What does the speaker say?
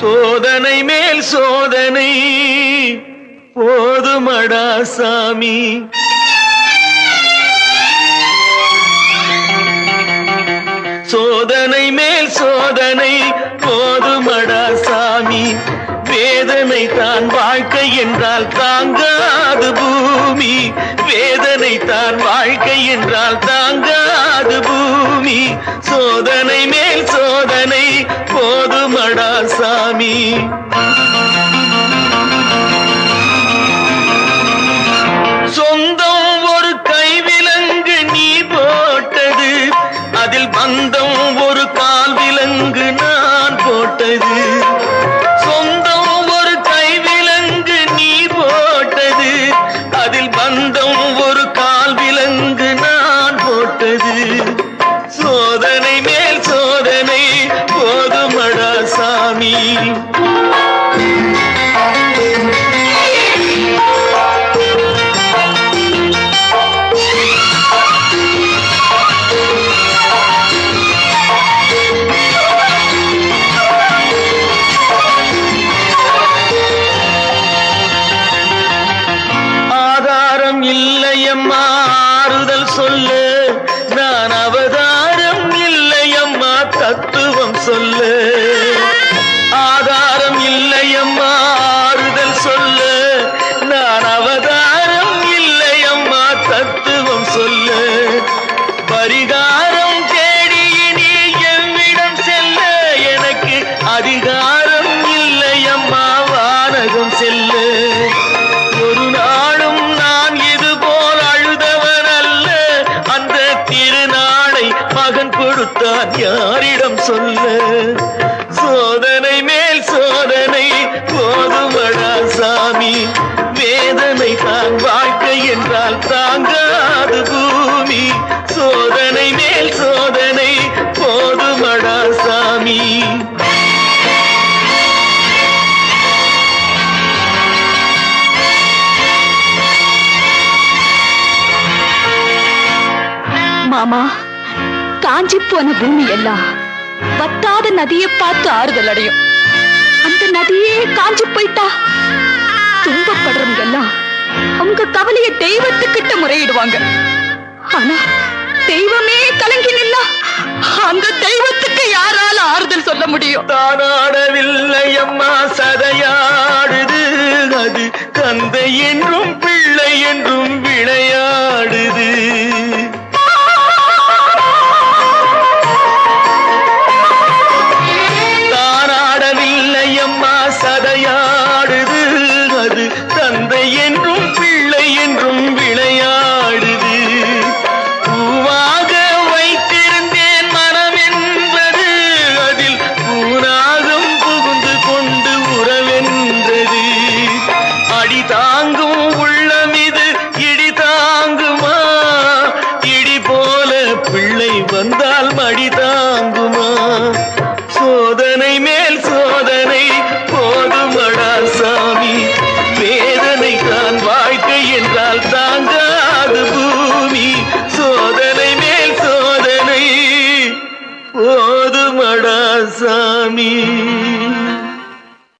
சோதனை மேல் சோதனை. போதுமடா சாமி. சோதனை மேல் சோதனை போதுமடா சாமி. வேதனை தான் வாழ்க்கை என்றால் தாங்காது பூமி. வேதனை தான் வாழ்க்கை என்றால் தாங்காது பூமி. சோதனை மேல் பந்தம் ஒரு கால் விலங்கு நான் போட்டது. சொந்தம் ஒரு கை விலங்கு நீ போட்டது. அதில் பந்தம் ஒரு கால் விலங்கு நான் போட்டது. சோதனை மேல் சோதனை போதுமடா சாமி. தாங்காது பூமி. சோதனை மேல் சோதனை போதுமடா சாமி. மாமா காஞ்சி போன பூமி எல்லாம் பத்தாத நதியை பார்த்து ஆறுதல் அடையும். அந்த நதியே காஞ்சி போயிட்டா? துன்பப்படுறவங்க எல்லாம் அவங்க கவலைய தெய்வத்துக்கிட்ட முறையிடுவாங்க. ஆனா தெய்வமே கலங்கி நின்னா அந்த தெய்வத்துக்கு யாரால ஆறுதல் சொல்ல முடியும்? தானாடவில்லை அம்மா சதையாடுது. அது தந்தை என்றும் பிள்ளை என்றும் விளையாடுது. தானாடவில்லை அம்மா சதையாடுது. அது தந்தை தாங்கும் உள்ளமிது இடி தாங்குமா? இடி போல பிள்ளை வந்தால் மடிதான்.